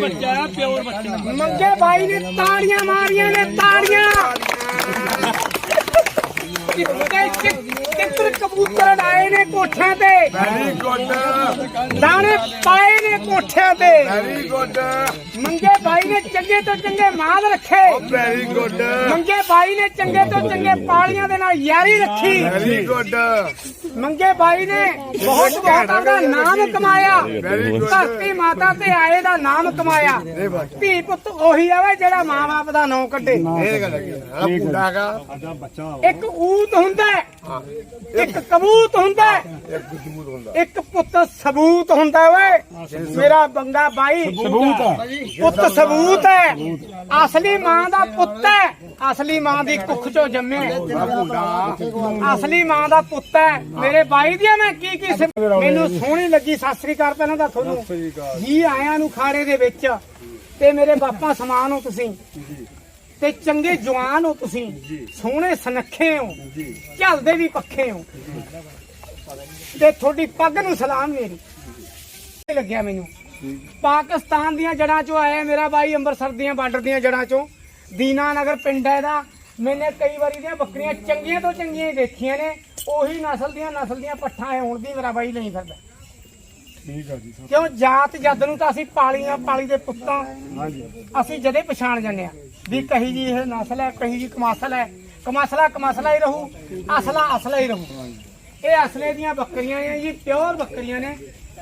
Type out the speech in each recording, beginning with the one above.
ਬੱਚਾ ਪਿਓਰ ਬੱਚਾ। ਮੰਗੇ ਬਾਈ ਨੇ ਤਾੜੀਆਂ ਮਾਰੀਆਂ ਨੇ ਤਾੜੀਆਂ। ਕਿੱਤਰ ਕਬੂਤਰ ਆਏ ਨੇ ਕੋਠਿਆਂ ਤੇ ਵੈਰੀ ਗੁੱਡ ਦਾਣੇ ਪਾਏ ਨੇ ਕੋਠਿਆਂ ਤੇ। ਵੈਰੀ ਗੁੱਡ ਮੰਗੇ ਬਾਈ ਨੇ ਚੰਗੇ ਤੋਂ ਚੰਗੇ ਮਾਲ ਰੱਖੇ। ਵੈਰੀ ਗੁੱਡ ਮੰਗੇ ਬਾਈ ਨੇ ਚੰਗੇ ਤੋਂ ਚੰਗੇ ਪਾਲੀਆਂ ਦੇ ਨਾਲ ਯਾਰੀ ਰੱਖੀ। ਵੈਰੀ ਗੁੱਡ ਮੰਗੇ ਬਾਈ ਨੇ ਬਹੁਤ ਬਹੁਤ ਆਪਦਾ ਨਾਮ ਕਮਾਇਆ। ਧਰਤੀ ਮਾਤਾ ਤੇ ਆਏ ਦਾ ਨਾਮ ਕਮਾਇਆ। ਧੀ ਪੁੱਤ ਉਹੀ ਆਵੇ ਜਿਹੜਾ ਮਾਂ-ਬਾਪ ਦਾ ਨਾਂ ਕੱਢੇ। ਇਹ ਗੱਲ ਹੈ ਇੱਕ ਊਤ ਹੁੰਦਾ ਹੈ, ਇੱਕ ਕਬੂਤ ਹੁੰਦਾ ਹੈ, ਇੱਕ ਗੁੱਜਮੂਰ ਹੁੰਦਾ। ਇੱਕ ਪੁੱਤ ਸਬੂਤ ਹੁੰਦਾ ਓਏ। ਮੇਰਾ ਬੰਗਾ ਬਾਈ। ਸਬੂਤ ਪੁੱਤ ਸਬੂਤ ਹੈ। ਅਸਲੀ ਮਾਂ ਦਾ ਪੁੱਤ ਹੈ। ਅਸਲੀ ਮਾਂ ਦੀ ਕੁੱਖ ਚੋਂ ਜੰਮੇ ਅਸਲੀ ਮਾਂ ਦਾ ਪੁੱਤ ਹੈ। ਮੇਰੇ ਬਾਈ ਦੀਆਂ ਮੈਂ ਕੀ ਕੀ ਸਿਫ- ਮੈਨੂੰ ਸੋਹਣੀ ਲੱਗੀ। ਸਤਿ ਸ੍ਰੀ ਅਕਾਲ ਪਹਿਲਾਂ ਤਾਂ ਤੁਹਾਨੂੰ। ਜੀ ਆਇਆਂ ਨੂੰ ਖਾੜੇ ਦੇ ਵਿੱਚ। ਤੇ ਮੇਰੇ ਬਾਪਾ ਸਮਾਨ ਹੋ ਤੁਸੀਂ। ਤੇ ਚੰਗੇ ਜਵਾਨ ਹੋ ਤੁਸੀਂ। ਸੋਹਣੇ ਸੁਨੱਖੇ ਹੋ। ਝਲਦੇ ਵੀ ਪੱਖੇ ਹੋ। ਤੇ ਤੁਹਾਡੀ ਪੱਗ ਨੂੰ ਸਲਾਮ ਮੇਰੀ। ਲੱਗਿਆ ਮੈਨੂੰ। ਪਾਕਿਸਤਾਨ ਦੀਆਂ ਜੜਾਂ ਚੋਂ ਆਇਆ ਮੇਰਾ ਬਾਈ ਅੰਮ੍ਰਿਤਸਰ ਦੀਆਂ ਬਾਰਡਰ ਦੀਆਂ ਜੜਾਂ ਚੋਂ। ਦੀਨਾ ਨਗਰ ਪਿੰਡ ਹੈ ਇਹਦਾ। ਮੈਨੇ ਕਈ ਵਾਰੀ ਦੀਆਂ ਬੱਕਰੀਆਂ ਚੰਗੀਆਂ ਤੋਂ ਚੰਗੀਆਂ ਹੀ ਦੇਖੀਆਂ ਨੇ। ਉਹੀ ਨਸਲ ਦੀਆਂ ਨਸਲ ਦੀਆਂ ਪੱਠਾਂ ਐ ਹੁਣ ਦੀ ਮੇਰਾ ਬਾਈ ਨਹੀਂ ਫਿਰਦਾ। ਕਿਉਂ? ਜਾਤ ਜੱਦ ਨੂੰ ਤਾਂ ਅਸੀਂ ਪਾਲੀਆਂ ਪਾਲੀ ਦੇ ਪੁੱਤਾਂ। ਅਸੀਂ ਜਦੇ ਪਛਾਣ ਜਾਂਦੇ ਆ ਵੀ ਕਹੀ ਜੀ ਇਹ ਨਸਲ ਹੈ ਕਹੀ ਜੀ ਕਮਾਸਲ ਹੈ। ਕਮਾਸਲਾ ਕਮਾਸਲਾ ਹੀ ਰਹੂ ਅਸਲਾ ਅਸਲਾ ਹੀ ਰਹੂ। ਇਹ ਅਸਲੇ ਦੀਆਂ ਬੱਕਰੀਆਂ ਨੇ ਜੀ ਪਿਓਰ ਬੱਕਰੀਆਂ ਨੇ।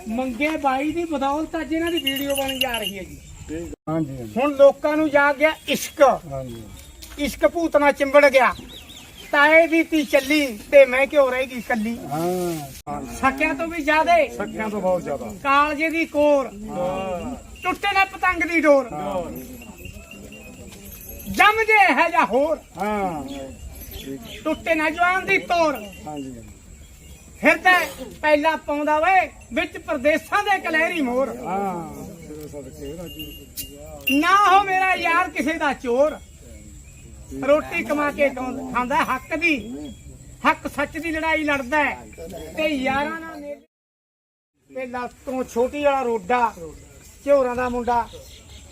ਮੰਗੇ ਬਾਈ ਦੀ ਬਦੌਲਤ ਅੱਜ ਇਹਨਾਂ ਦੀ ਵੀਡੀਓ ਬਣ ਜਾ ਰਹੀ ਹੈ ਜੀ। ਹਾਂਜੀ ਹੁਣ ਲੋਕਾਂ ਨੂੰ ਜਾ ਗਿਆ ਇਸ਼ਕ। ਹਾਂਜੀ। ਇਸ਼ਕ ਭੂਤਨਾ ਚਿੰਬੜ ਗਿਆ। ਤਾਏ ਦੀ ਤੀ ਚੱਲੀ ਤੇ ਮੈਂ ਕਿਉਂ ਰਹੇਗੀ ਕੱਲੀ। ਹਾਂ। ਸਕਿਆਂ ਤੋਂ ਵੀ ਜ਼ਿਆਦੇ। ਸੱਕਿਆਂ ਤੋਂ ਬਹੁਤ ਜ਼ਿਆਦਾ। ਕਾਲਜੇ ਦੀ ਕੋਰ। ਟੁੱਟੇ ਨਾ ਪਤੰਗ ਦੀ ਡੋਰ। ਜੰਮ ਜੇ ਹੈ ਜਾਂ ਹੋਰ। ਹਾਂ। ਟੁੱਟੇ ਨਾ ਜਵਾਨ ਦੀ ਤੋਰ। ਹਾਂਜੀ। ਫਿਰਦਾ ਪਹਿਲਾਂ ਪਾਉਂਦਾ ਵੇ ਵਿੱਚ ਪ੍ਰਦੇਸਾਂ ਦੇ ਕਲਹਿਰੀ ਮੋਰ। ਹਾਂ। ਨਾ ਹੋ ਮੇਰਾ ਯਾਰ ਕਿਸੇ ਦਾ ਚੋਰ। ਰੋਟੀ ਕਮਾ ਕੇ ਖਾਂਦਾ ਹੱਕ ਦੀ। ਹੱਕ ਸੱਚ ਦੀ ਲੜਾਈ ਲੜਦਾ ਤੇ ਯਾਰਾਂ ਨਾਲ ਤੇ ਲੱਤੋਂ ਛੋਟੀ ਵਾਲਾ ਰੋਡਾ ਝੋਰਾਂ ਦਾ ਮੁੰਡਾ।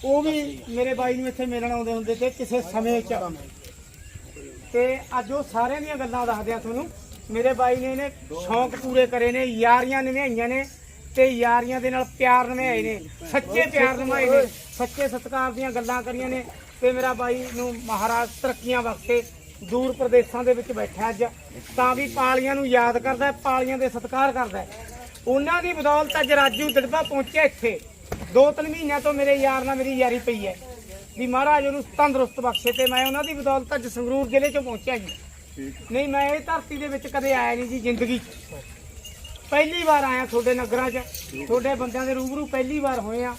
ਉਹ ਵੀ ਮੇਰੇ ਬਾਈ ਨੂੰ ਇੱਥੇ ਮਿਲਣ ਆਉਂਦੇ ਹੁੰਦੇ ਤੇ ਕਿਸੇ ਸਮੇਂ 'ਚ। ਤੇ ਅੱਜ ਉਹ ਸਾਰਿਆਂ ਦੀਆਂ ਗੱਲਾਂ ਦੱਸਦੇ ਆ ਤੁਹਾਨੂੰ। ਮੇਰੇ ਬਾਈ ਨੇ ਇਹਨੇ ਸ਼ੌਂਕ ਪੂਰੇ ਕਰੇ ਨੇ, ਯਾਰੀਆਂ ਨਿਭਾਈਆਂ ਨੇ ਤੇ ਯਾਰੀਆਂ ਦੇ ਨਾਲ ਪਿਆਰ ਨਿਭਾਏ ਨੇ, ਸੱਚੇ ਪਿਆਰ ਨਿਭਾਏ ਨੇ, ਸੱਚੇ ਸਤਿਕਾਰ ਦੀਆਂ ਗੱਲਾਂ ਕਰੀਆਂ ਨੇ ਤੇ ਮੇਰਾ ਬਾਈ ਨੂੰ ਮਹਾਰਾਜ ਤਰੱਕੀਆਂ ਵਾਸਤੇ ਦੂਰ ਪ੍ਰਦੇਸ਼ਾਂ ਦੇ ਵਿੱਚ ਬੈਠਾ ਅੱਜ। ਤਾਂ ਵੀ ਪਾਲੀਆਂ ਨੂੰ ਯਾਦ ਕਰਦਾ, ਪਾਲੀਆਂ ਦੇ ਸਤਿਕਾਰ ਕਰਦਾ। ਉਹਨਾਂ ਦੀ ਬਦੌਲਤ ਅੱਜ ਰਾਜੂ ਦੜਬਾ ਪਹੁੰਚਿਆ ਇੱਥੇ। ਦੋ ਤਿੰਨ ਮਹੀਨਿਆਂ ਤੋਂ ਮੇਰੇ ਯਾਰ ਨਾਲ ਮੇਰੀ ਯਾਰੀ ਪਈ ਹੈ। ਵੀ ਮਹਾਰਾਜ ਉਹਨੂੰ ਤੰਦਰੁਸਤ ਬਖਸ਼ੇ ਤੇ ਮੈਂ ਉਹਨਾਂ ਦੀ ਬਦੌਲਤ ਅੱਜ ਸੰਗਰੂਰ ਜ਼ਿਲ੍ਹੇ ਚੋਂ ਪਹੁੰਚਿਆ ਜੀ। ਨਹੀਂ ਮੈਂ ਇਹ ਧਰਤੀ ਦੇ ਵਿੱਚ ਕਦੇ ਆਇਆ ਨਹੀਂ ਜੀ ਜ਼ਿੰਦਗੀ 'ਚ। ਪਹਿਲੀ ਵਾਰ ਆਇਆ ਤੁਹਾਡੇ ਨਗਰਾਂ 'ਚ। ਤੁਹਾਡੇ ਬੰਦਿਆਂ ਦੇ ਰੂਬਰੂ ਪਹਿਲੀ ਵਾਰ ਹੋਏ ਆ।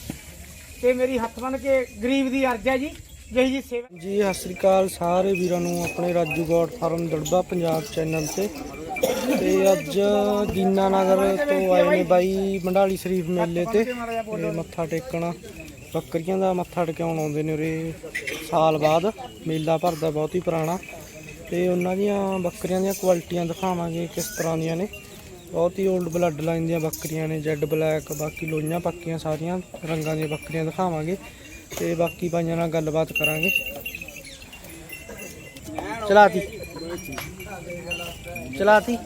ਤੇ ਮੇਰੀ ਹੱਥ ਬੰਨ ਕੇ ਗਰੀਬ ਦੀ ਅਰਜ਼ ਹੈ ਜੀ ਜਿਹੀ ਜੀ ਸੇਵਾ ਜੀ ਸਤਿ ਸ੍ਰੀ ਅਕਾਲ ਸਾਰੇ ਵੀਰਾਂ ਨੂੰ ਆਪਣੇ Raju goat farm Dirba Punjab channel ਤੇ। ਤੇ ਅੱਜ ਦੀਨਾ ਨਗਰ ਤੋਂ ਆਏ ਨੇ ਬਾਈ ਮੰਡਾਲੀ ਸ਼ਰੀਫ ਮੇਲੇ ਤੇ। ਤੇ ਮੱਥਾ ਟੇਕਣਾ। ਬੱਕਰੀਆਂ ਦਾ ਮੱਥਾ ਟਿਕਾਉਣ ਆਉਂਦੇ ਨੇ ਉਰੇ ਸਾਲ ਬਾਅਦ। ਮੇਲਾ ਭਰਦਾ ਬਹੁਤ ਹੀ ਪੁਰਾਣਾ। ਤੇ ਉਹਨਾਂ ਦੀਆਂ ਬੱਕਰੀਆਂ ਦੀਆਂ ਕੁਆਲਿਟੀਆਂ ਦਿਖਾਵਾਂਗੇ ਕਿਸ ਤਰ੍ਹਾਂ ਦੀਆਂ ਨੇ। ਬਹੁਤ ਹੀ 올ਡ ਬਲੱਡ ਲਾਈਨ ਦੀਆਂ ਬੱਕਰੀਆਂ ਨੇ। ਜੈਡ ਬਲੈਕ, ਬਾਕੀ ਲੋਈਆਂ ਪੱਕੀਆਂ ਸਾਰੀਆਂ ਰੰਗਾਂ ਦੀਆਂ ਬੱਕਰੀਆਂ ਦਿਖਾਵਾਂਗੇ। ਤੇ ਬਾਕੀ ਭਾਈਆਂ ਨਾਲ ਗੱਲਬਾਤ ਕਰਾਂਗੇ। ਚਲਾਤੀ ਚਲਾਤੀ।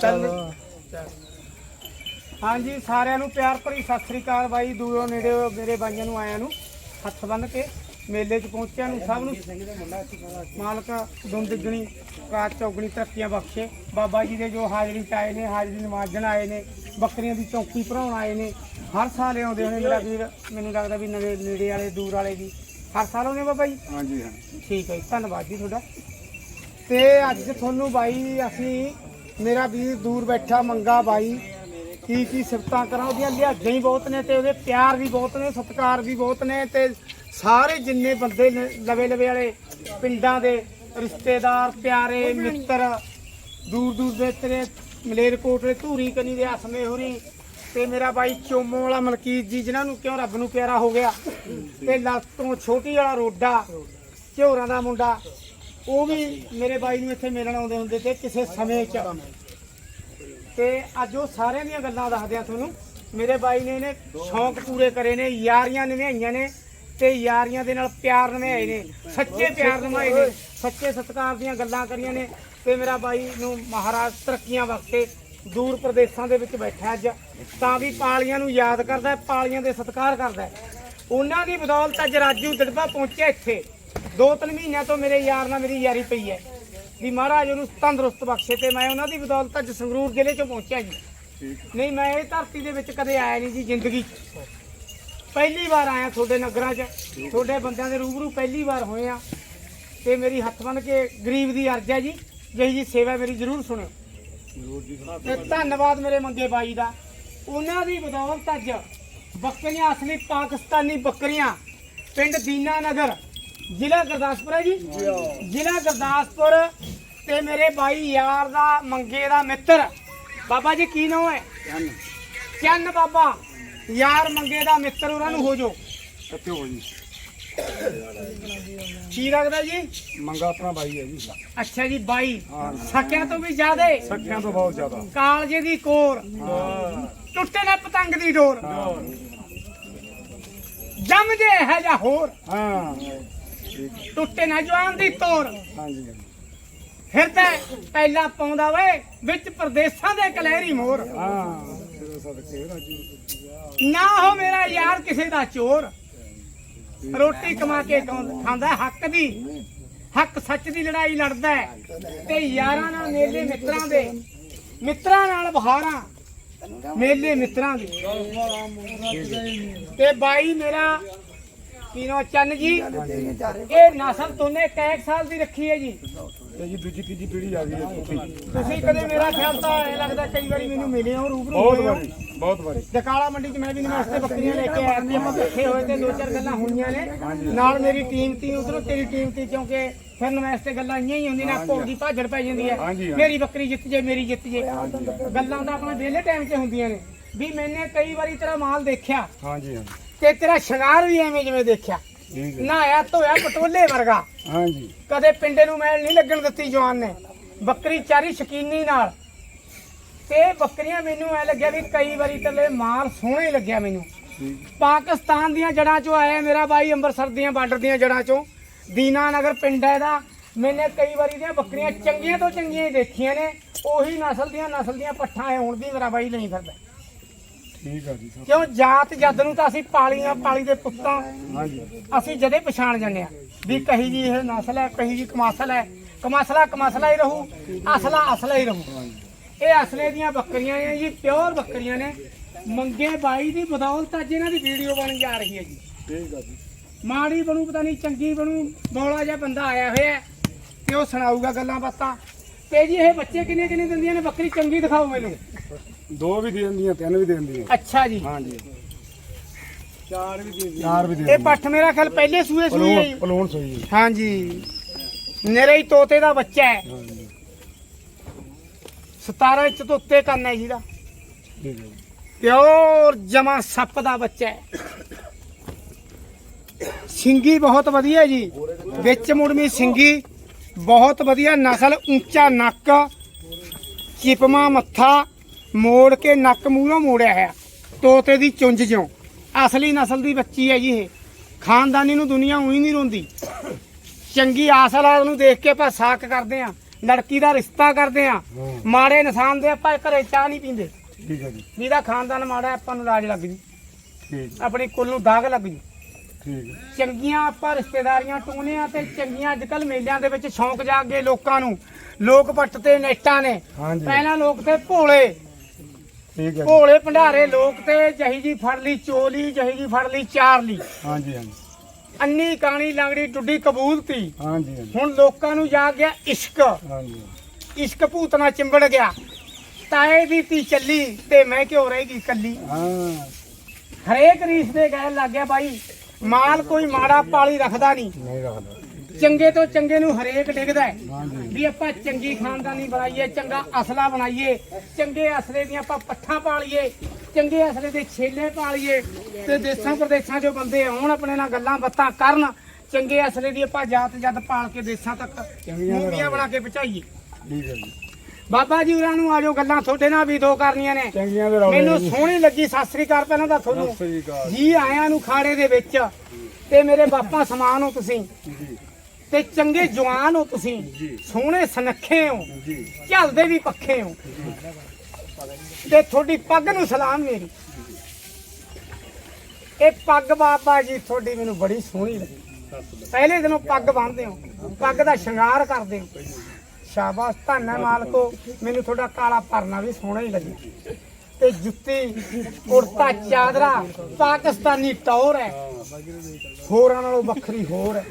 ਚੱਲ। ਹਾਂਜੀ ਸਾਰਿਆਂ ਨੂੰ ਪਿਆਰ ਭਰੀ ਸਤਿ ਸ੍ਰੀ ਅਕਾਲ ਬਾਈ। ਦੂਰੋਂ ਨੇੜੇ ਮੇਰੇ ਬਾਈਆਂ ਨੂੰ ਆਇਆਂ ਨੂੰ ਹੱਥ ਬੰਨ ਕੇ ਮੇਲੇ 'ਚ ਪਹੁੰਚਿਆਂ ਨੂੰ ਸਭ ਨੂੰ। ਮਾਲਕ ਦੁੰਦ ਦੁਗਣੀ ਕਾਤ ਚੌਗਣੀ ਤਰੱਕੀਆਂ ਬਖਸ਼ੇ। ਬਾਬਾ ਜੀ ਦੇ ਜੋ ਹਾਜ਼ਰੀ 'ਚ ਆਏ ਨੇ ਹਾਜ਼ਰੀ ਨਮਾਜ਼ਣ ਆਏ ਨੇ ਬੱਕਰੀਆਂ ਦੀ ਚੌਕੀ ਭਰਾਉਣ ਆਏ ਨੇ। ਹਰ ਸਾਲ ਆਉਂਦੇ ਮੇਰਾ ਵੀਰ। ਮੈਨੂੰ ਲੱਗਦਾ ਵੀ ਨਵੇਂ ਨੇੜੇ ਵਾਲੇ ਦੂਰ ਵਾਲੇ ਵੀ। ਹਰ ਸਾਲ ਆਉਂਦੇ ਬਾਬਾ ਜੀ? ਹਾਂਜੀ ਹਾਂ ਠੀਕ ਹੈ ਜੀ, ਧੰਨਵਾਦ ਜੀ ਤੁਹਾਡਾ। ਤੇ ਅੱਜ ਤੁਹਾਨੂੰ ਬਾਈ ਅਸੀਂ ਮੇਰਾ ਵੀਰ ਦੂਰ ਬੈਠਾ ਮੰਗਾ ਬਾਈ ਕੀ ਕੀ ਸਿਫਤਾਂ ਕਰਾਂ ਉਹਦੀਆਂ ਲਿਹਾਜ਼ਾਂ ਹੀ ਬਹੁਤ ਨੇ ਤੇ ਉਹਦੇ ਪਿਆਰ ਵੀ ਬਹੁਤ ਨੇ ਸਤਿਕਾਰ ਵੀ ਬਹੁਤ ਨੇ ਤੇ ਸਾਰੇ ਜਿੰਨੇ ਬੰਦੇ ਨੇ ਲਵੇ ਲਵੇ ਵਾਲੇ ਪਿੰਡਾਂ ਦੇ ਰਿਸ਼ਤੇਦਾਰ ਪਿਆਰੇ ਮਿੱਤਰ ਦੂਰ ਦੂਰ ਦੇ ਤੇਰੇ ਮਲੇਰਕੋਟਲੇ ਧੂਰੀ ਕਨੀ ਦੇ ਹਸਮੇ ਹੋਰੀ ਤੇ ਮੇਰਾ ਬਾਈ ਚੋਮੋ ਵਾਲਾ ਮਲਕੀਤ ਜੀ, ਜਿਨ੍ਹਾਂ ਨੂੰ ਕਿਉਂ ਰੱਬ ਨੂੰ ਪਿਆਰਾ ਹੋ ਗਿਆ। ਤੇ ਲੱਤੋਂ ਛੋਟੀ ਵਾਲਾ ਰੋਡਾ, ਝੋਰਾਂ ਦਾ ਮੁੰਡਾ, ਉਹ ਵੀ ਮੇਰੇ ਬਾਈ ਨੂੰ ਇੱਥੇ ਮਿਲਣ ਆਉਂਦੇ ਹੁੰਦੇ ਤੇ ਕਿਸੇ ਸਮੇਂ 'ਚ। ਤੇ ਅੱਜ ਉਹ ਸਾਰਿਆਂ ਦੀਆਂ ਗੱਲਾਂ ਦੱਸਦੇ ਆ ਤੁਹਾਨੂੰ, ਮੇਰੇ ਬਾਈ ਨੇ ਇਹਨੇ ਸ਼ੌਂਕ ਪੂਰੇ ਕਰੇ ਨੇ, ਯਾਰੀਆਂ ਨਿਭਾਈਆਂ ਨੇ ਤੇ ਯਾਰੀਆਂ ਦੇ ਨਾਲ ਪਿਆਰ ਨਿਭਾਏ ਨੇ, ਸੱਚੇ ਪਿਆਰ ਨਿਭਾਏ ਨੇ, ਸੱਚੇ ਸਤਿਕਾਰ ਦੀਆਂ ਗੱਲਾਂ ਕਰੀਆਂ ਨੇ ਤੇ ਮੇਰਾ ਬਾਈ ਨੂੰ ਮਹਾਰਾਜ ਤਰੱਕੀਆਂ ਬਖਸ਼ੇ ਦੂਰ ਪ੍ਰਦੇਸ਼ਾਂ ਦੇ ਵਿੱਚ ਬੈਠਾ ਅੱਜ ਤਾਂ ਵੀ ਪਾਲੀਆਂ ਨੂੰ ਯਾਦ ਕਰਦਾ ਹੈ, ਪਾਲੀਆਂ ਦੇ ਸਤਿਕਾਰ ਕਰਦਾ ਹੈ। ਉਹਨਾਂ ਦੀ ਬਦੌਲਤ ਅੱਜ ਰਾਜੂ ਦੜਬਾ ਪਹੁੰਚਿਆ ਇੱਥੇ। ਦੋ ਤਿੰਨ ਮਹੀਨਿਆਂ ਤੋਂ ਮੇਰੇ ਯਾਰ ਨਾਲ ਮੇਰੀ ਯਾਰੀ ਪਈ ਹੈ। ਵੀ ਮਹਾਰਾਜ ਉਹਨੂੰ ਤੰਦਰੁਸਤ ਬਖਸ਼ੇ ਤੇ ਮੈਂ ਉਹਨਾਂ ਦੀ ਬਦੌਲਤ ਅੱਜ ਸੰਗਰੂਰ ਜ਼ਿਲ੍ਹੇ 'ਚ ਪਹੁੰਚਿਆ ਜੀ। ਨਹੀਂ ਮੈਂ ਇਹ ਧਰਤੀ ਦੇ ਵਿੱਚ ਕਦੇ ਆਇਆ ਨਹੀਂ ਜੀ ਜ਼ਿੰਦਗੀ 'ਚ। ਪਹਿਲੀ ਵਾਰ ਆਇਆ ਤੁਹਾਡੇ ਨਗਰਾਂ 'ਚ। ਤੁਹਾਡੇ ਬੰਦਿਆਂ ਦੇ ਰੂਬਰੂ ਪਹਿਲੀ ਵਾਰ ਹੋਏ ਆ। ਤੇ ਮੇਰੀ ਹੱਥ ਬੰਨ ਕੇ ਗਰੀਬ ਦੀ ਅਰਜ਼ ਹੈ ਜੀ। ਜਿਹੀ ਜੀ ਸੇਵਾ ਮੇਰੀ ਜ਼ਰੂਰ ਸੁਣਿਓ। ਤੇ ਧੰਨਵਾਦ ਮੇਰੇ ਮੰਗੇ ਬਾਈ ਦਾ। ਉਹਨਾਂ ਦੀ ਬਦੌਲਤ ਅੱਜ ਬੱਕਰੀਆਂ ਅਸਲੀ ਪਾਕਿਸਤਾਨੀ ਬੱਕਰੀਆਂ ਪਿੰਡ ਦੀਨਾ ਨਗਰ ਜ਼ਿਲ੍ਹਾ ਗੁਰਦਾਸਪੁਰ ਹੈ ਜੀ। ਜ਼ਿਲ੍ਹਾ ਗੁਰਦਾਸਪੁਰ ਤੇ ਮੇਰੇ ਬਾਈ ਯਾਰ ਦਾ ਮੰਗੇ ਦਾ ਮਿੱਤਰ। ਬਾਬਾ ਜੀ ਕੀ ਨਾਮ ਹੈ? ਚੰਨ। ਬਾਬਾ ਯਾਰ ਮੰਗੇ ਦਾ ਮਿੱਤਰ ਉਹਨਾਂ ਨੂੰ ਹੋ ਜੋ ਕਿੱਥੇ ਹੋ ਜੀ। ਕੀ ਲੱਗਦਾ ਜੀ? ਮੰਗਾ ਆਪਣਾ ਭਾਈ ਹੈ ਜੀ। ਅੱਛਾ ਜੀ ਬਾਈ। ਸਕਿਆਂ ਤੋਂ ਵੀ ਜ਼ਿਆਦੇ? ਸੱਖਿਆਂ ਤੋਂ ਬਹੁਤ ਜ਼ਿਆਦਾ। ਕਾਲਜੇ ਦੀ ਕੋਰ। ਟੁੱਟੇ ਨਾ ਪਤੰਗ ਦੀ ਡੋਰ। ਜੰਮ ਜੇ ਹੈ ਜਾਂ ਹੋਰ। ਹਾਂ। ਟੁੱਟੇ ਨਾ ਜਵਾਨ ਦੀ ਤੋਰ। ਹਾਂਜੀ ਫਿਰ ਤਾਂ ਪਹਿਲਾਂ ਪਾਉਂਦਾ ਓਏ ਵਿੱਚ ਪ੍ਰਦੇਸਾਂ ਦੇ ਕਲਹਿਰੀ ਮੋਰ। ਹਾਂ। ਨਾ ਹੋ ਮੇਰਾ ਯਾਰ ਕਿਸੇ ਦਾ ਚੋਰ। ਰੋਟੀ ਕਮਾ ਕੇ ਖਾਂਦਾ ਹੈ ਹੱਕ ਦੀ। ਹੱਕ ਸੱਚ ਦੀ ਲੜਾਈ ਲੜਦਾ ਹੈ। ਤੇ ਯਾਰਾਂ ਨਾਲ ਮੇਲੇ ਮਿੱਤਰਾਂ ਦੇ ਮਿੱਤਰਾਂ ਨਾਲ ਬਹਾਰਾਂ। ਮੇਲੇ ਮਿੱਤਰਾਂ ਦੇ। ਤੇ ਬਾਈ ਮੇਰਾ ਕੀਨੋ ਚੰਨ ਜੀ ਇਹ ਨਸਲ ਤੋਨੇ ਕੈਕ ਸਾਲ ਦੀ ਰੱਖੀ ਹੈ ਜੀ। ਇਹ ਜੀ ਦੂਜੀ ਤੀਜੀ ਪੀੜ੍ਹੀ ਆ ਗਈ ਹੈ ਤੁਸੀਂ ਕਦੇ ਮੇਰਾ ਖਿਆਲ ਤਾਂ ਇਹ ਲੱਗਦਾ ਕਈ ਵਾਰੀ ਮੈਨੂੰ ਮਿਲੇ ਹੋ ਰੂਬਰੂ ਬਹੁਤ ਹੋਏ ਹੋ। ਵਾਰੀ। ਬਹੁਤ ਵਾਰੀ। ਦਕਾਲਾ ਮੰਡੀ 'ਚ ਮੈਂ ਵੀ ਨਮਸਤੇ ਬੱਕਰੀਆਂ ਲੈ ਕੇ ਆਇਆ। ਸੀ ਆਪਾਂ ਇਕੱਠੇ ਹੋਏ ਤੇ ਦੋ ਚਾਰ ਗੱਲਾਂ ਹੋਈਆਂ ਨੇ। ਨਾਲ ਮੇਰੀ ਟੀਮ ਤੀ ਉਧਰੋਂ ਤੇਰੀ ਟੀਮ ਤੀ ਕਿਉਂਕਿ ਫਿਰ ਨਮਸਤੇ ਗੱਲਾਂ ਇੰਨੀਆਂ ਹੀ ਹੁੰਦੀਆਂ ਨੇ ਆਪੋ ਦੀ ਭਾਜੜ ਪੈ ਜਾਂਦੀ ਹੈ। ਹਾਂਜੀ, ਹਾਂਜੀ। ਮੇਰੀ ਬੱਕਰੀ ਜਿੱਤ ਜੇ ਮੇਰੀ ਜਿੱਤ ਜੇ। ਗੱਲਾਂ ਤਾਂ ਆਪਣੇ ਵਿਹਲੇ ਟਾਈਮ 'ਚ ਹੁੰਦੀਆਂ ਨੇ। ਵੀ ਮੈਨੇ ਕਈ ਵਾਰੀ ਤੇਰਾ ਮਾਲ ਦੇਖਿਆ ਹਾਂਜੀ ਹਾਂ ਤੇ ਤੇਰਾ ਸ਼ਿੰਗਾਰ ਵੀ ਐਵੇਂ ਜਿਵੇਂ ਦੇਖਿਆ। ਨਹਾਇਆ ਧੋਇਆ ਪਟੋਲੇ ਵਰਗਾ। ਹਾਂਜੀ। ਕਦੇ ਪਿੰਡੇ ਨੂੰ ਮੈਲ ਨਹੀਂ ਲੱਗਣ ਦਿੱਤੀ ਜਵਾਨ ਨੇ। ਬੱਕਰੀ ਚਾਰੀ ਸ਼ਕੀਨੀ ਨਾਲ। ਤੇ ਬੱਕਰੀਆਂ ਮੈਨੂੰ ਐ ਲੱਗਿਆ ਵੀ ਕਈ ਵਾਰੀ ਤੇਲੇ ਮਾਲ ਸੋਹਣਾ ਲੱਗਿਆ ਮੈਨੂੰ। ਪਾਕਿਸਤਾਨ ਦੀਆਂ ਜੜਾਂ ਚੋਂ ਆਇਆ ਮੇਰਾ ਬਾਈ ਅੰਮ੍ਰਿਤਸਰ ਦੀਆਂ ਬਾਰਡਰ ਦੀਆਂ ਜੜਾਂ ਚੋਂ। ਦੀਨਾ ਨਗਰ ਪਿੰਡ ਹੈ ਇਹਦਾ। ਮੈਨੇ ਕਈ ਵਾਰੀ ਦੀਆਂ ਬੱਕਰੀਆਂ ਚੰਗੀਆਂ ਤੋਂ ਚੰਗੀਆਂ ਹੀ ਦੇਖੀਆਂ ਨੇ। ਉਹੀ ਨਸਲ ਦੀਆਂ ਨਸਲ ਦੀਆਂ ਪੱਠਾਂ ਐ ਹੁਣ ਵੀ ਮੇਰਾ ਬਾਈ ਨਹੀਂ ਫਿਰਦਾ। ਠੀਕ ਆ ਜੀ ਸਰ। ਕਿਉਂ ਜਾਤ ਜੱਦ ਨੂੰ ਤਾਂ ਅਸੀਂ ਪਾਲੀਆਂ ਪਾਲੀ ਦੇ ਪੁੱਤਾਂ। ਹਾਂਜੀ। ਅਸੀਂ ਜਦੇ ਪਛਾਣ ਜਾਂਦੇ ਆ ਵੀ ਕਹੀ ਜੀ ਇਹ ਨਸਲ ਹੈ ਕਹੀ ਜੀ ਕਮਾਸਲ ਹੈ। ਕਮਾਸਲਾ ਕਮਾਸਲਾ ਹੀ ਰਹੂ ਅਸਲਾ ਅਸਲਾ ਹੀ ਰਹੂ। ਇਹ ਅਸਲੇ ਦੀਆਂ ਬੱਕਰੀਆਂ ਨੇ ਜੀ ਪਿਓਰ ਬੱਕਰੀਆਂ ਨੇ। ਮੰਗੇ ਬਾਈ ਦੀ ਬਦੌਲਤ ਅੱਜ ਇਹਨਾਂ ਦੀ ਵੀਡੀਓ ਬਣ ਜਾ ਰਹੀ ਹੈ ਜੀ। ਠੀਕ ਆ ਜੀ। ਮਾੜੀ ਬਣੂ ਪਤਾ ਨਹੀਂ ਚੰਗੀ ਬਣੂ ਬੋਲਾ ਜਿਹਾ ਬੰਦਾ ਆਇਆ ਹੋਇਆ ਹੈ ਤੇ ਉਹ ਸੁਣਾਊਗਾ ਗੱਲਾਂ ਬਾਤਾਂ। ਤੇ ਜੀ ਇਹ ਬੱਚੇ ਕਿੰਨੇ ਕਿੰਨੇ ਦਿੰਦੀਆਂ ਨੇ? ਬੱਕਰੀ ਚੰਗੀ ਦਿਖਾਓ ਮੈਨੂੰ। ਦੋ ਵੀ ਦੇ ਦਿੰਦੀਆਂ ਤਿੰਨ ਵੀ ਦੇ ਦਿੰਦੀਆਂ। ਅੱਛਾ ਜੀ। ਹਾਂਜੀ ਚਾਰ ਵੀ ਦੇ ਦਿੰਦੀਆਂ। ਚਾਰ ਵੀ ਦੇ ਇਹ ਪੱਠ ਮੇਰਾ ਖਿਆਲ ਪਹਿਲੇ ਸੂਏ ਸੂਏ ਹੈ ਜੀ। ਪਲੋਨ ਪਲੋਨ ਸੋਈ ਜੀ। ਨਰੇ ਹੀ ਤੋਤੇ ਦਾ ਬੱਚਾ ਹੈ। 17 ਇੰਚ ਤੋਂ ਉੱਤੇ ਕੰਨ ਹੈ ਜਿਹਦਾ ਠੀਕ ਪਿਓਰ ਜਮਾ ਸੱਪ ਦਾ ਬੱਚਾ ਹੈ। ਸਿੰਗੀ ਬਹੁਤ ਵਧੀਆ ਜੀ। ਵਿੱਚ ਮੁੜਮੀ ਸਿੰਗੀ। ਬਹੁਤ ਵਧੀਆ ਨਸਲ, ਉੱਚਾ ਨੱਕ, ਚਿਪਮਾ ਮੱਥਾ, ਮੋੜ ਕੇ ਨੱਕ ਮੂਹਰੋਂ ਮੋੜਿਆ ਹੈ ਤੋਤੇ ਦੀ ਚੁੰਝ ਜਿਉਂ। ਅਸਲੀ ਨਸਲ ਦੀ ਬੱਚੀ ਹੈ ਜੀ ਇਹ। ਖਾਨਦਾਨੀ ਨੂੰ ਦੁਨੀਆ ਉਹੀ ਨਹੀਂ ਰੋਂਦੀ। ਚੰਗੀ ਆਸਲਾ ਨੂੰ ਦੇਖ ਕੇ ਆਪਾਂ ਸਾਕ ਕਰਦੇ ਆ ਲੜਕੀ ਦਾ ਰਿਸ਼ਤਾ ਕਰਦੇ ਆ। ਮਾੜੇ ਇਨਸਾਨ ਦੇ ਆਪਾਂ ਘਰੇ ਚਾਹ ਨਹੀਂ ਪੀਂਦੇ। ਠੀਕ ਹੈ ਜੀ। ਜਿਹਦਾ ਖਾਨਦਾਨ ਮਾੜਾ ਆਪਾਂ ਨੂੰ ਲਾਜ ਲੱਗ ਜੂ। ਠੀਕ। ਆਪਣੀ ਕੁੱਲ ਨੂੰ ਦਾਗ ਲੱਗ ਜੂ। ਠੀਕ। ਚੰਗੀਆਂ ਆਪਾਂ ਰਿਸ਼ਤੇਦਾਰੀਆਂ ਟੂਨੇ ਆ ਤੇ ਚੰਗੀਆਂ ਅੱਜ ਕੱਲ ਮੇਲਿਆਂ ਦੇ ਵਿੱਚ ਸ਼ੌਂਕ ਜਾਗ ਗਏ ਲੋਕਾਂ ਨੂੰ। ਲੋਕ ਪੱਟ ਤੇ ਨੇਟਾਂ ਨੇ। ਪਹਿਲਾਂ ਲੋਕ ਤੇ ਭੋਲੇ। ਠੀਕ ਹੈ। ਭੋਲੇ ਭੰਡਾਰੇ ਲੋਕ ਤੇ ਜਹੀ ਜੀ ਫੜ ਲਈ ਚੋਲੀ ਜਹੀ ਜੀ ਫੜ ਲਈ ਚਾਰ ਲਈ। ਹਾਂਜੀ ਹਾਂਜੀ। ਅੰਨੀ ਕਾਣੀ ਲੰਗੜੀ ਟੁੱਡੀ ਕਬੂਲਤੀ ਹਾਂਜੀ ਹਾਂਜੀ। ਹੁਣ ਲੋਕਾਂ ਨੂੰ ਜਾਗ ਗਿਆ ਇਸ਼ਕ। ਹਾਂਜੀ। ਇਸ਼ਕ ਭੂਤਨਾ ਚਿੰਬੜ ਗਿਆ। ਤਾਏ ਦੀ ਤੀ ਚੱਲੀ ਤੇ ਮੈਂ ਕਿਉਂ ਰਹੇਗੀ ਕੱਲੀ? ਹਾਂ। ਹਰੇਕ ਰੀਸ ਦੇ ਗਏ ਲੱਗ ਗਿਆ ਬਾਈ। ਮਾਲ ਕੋਈ ਮਾੜਾ ਪਾਲੀ ਰੱਖਦਾ ਨਹੀਂ। ਨਹੀਂ ਰੱਖਦਾ। ਚੰਗੇ ਤੋਂ ਚੰਗੇ ਨੂੰ ਹਰੇਕ ਡਿੱਗਦਾ ਹੈ। ਹਾਂਜੀ। ਵੀ ਆਪਾਂ ਚੰਗੀ ਖਾਨਦਾਨੀ ਬਣਾਈਏ ਚੰਗਾ ਅਸਲਾ ਬਣਾਈਏ ਚੰਗੇ ਅਸਲੇ ਦੀਆਂ ਆਪਾਂ ਪੱਠਾਂ ਪਾਲੀਏ ਚੰਗੇ ਅਸਲੇ ਦੇ ਛੇਲੇ ਪਾਲੀਏ ਤੇ ਦੇਸਾਂ ਪ੍ਰਦੇਸਾਂ 'ਚੋਂ ਬੰਦੇ ਆਉਣ ਆਪਣੇ ਨਾਲ ਗੱਲਾਂ ਬਾਤਾਂ ਕਰਨ ਚੰਗੇ ਅਸਲੇ ਦੀ ਆਪਾਂ ਜਾਤ ਜਦ ਪਾਲ ਕੇ ਦੇਸਾਂ ਤੱਕ ਮੂਵੀਆਂ ਬਣਾ ਕੇ ਪਹੁੰਚਾਈਏ। ਠੀਕ ਹੈ ਜੀ। ਬਾਬਾ ਜੀ ਉਹਨਾਂ ਨੂੰ ਆਜੋ ਗੱਲਾਂ ਤੁਹਾਡੇ ਨਾਲ ਵੀ ਦੋ ਕਰਨੀਆਂ ਨੇ। ਚੰਗੀਆਂ ਦੇ ਰੌਲੇ ਮੈਨੂੰ ਸੋਹਣੀ ਲੱਗੀ ਸਤਿ ਸ੍ਰੀ ਅਕਾਲ ਪਹਿਲਾਂ ਤਾਂ ਤੁਹਾਨੂੰ। ਜੀ ਆਇਆਂ ਨੂੰ ਖਾੜੇ ਦੇ ਵਿੱਚ ਤੇ ਮੇਰੇ ਬਾਪਾ ਸਮਾਨ ਹੋ ਤੁਸੀਂ। ਤੇ ਚੰਗੇ ਜਵਾਨ ਹੋ ਤੁਸੀਂ। ਸੋਹਣੇ ਸੁਨੱਖੇ ਹੋ। ਝਲਦੇ ਵੀ ਪੱਖੇ ਹੋ। ਤੇ ਤੁਹਾਡੀ ਪੱਗ ਨੂੰ ਸਲਾਮ ਮੇਰੀ ਇਹ ਪੱਗ ਬਾਬਾ ਜੀ ਤੁਹਾਡੀ ਮੈਨੂੰ ਬੜੀ ਸੋਹਣੀ ਲੱਗੀ। ਪਹਿਲੇ ਦਿਨੋਂ ਪੱਗ ਬੰਨਦੇ ਹੋ ਪੱਗ ਦਾ ਸ਼ਿੰਗਾਰ ਕਰਦੇ ਹੋ। ਸ਼ਾਬਾਸ਼ ਧੰਨ ਹੈ ਮਾਲਕੋ ਮੈਨੂੰ ਤੁਹਾਡਾ ਕਾਲਾ ਪਰਨਾ ਵੀ ਸੋਹਣਾ ਹੀ ਲੱਗਿਆ ਤੇ ਜੁੱਤੀ ਕੁੜਤਾ ਚਾਦਰਾ ਪਾਕਿਸਤਾਨੀ ਟੌਰ ਹੈ। ਹੋਰਾਂ ਨਾਲੋਂ ਵੱਖਰੀ ਹੋਰ ਹੈ।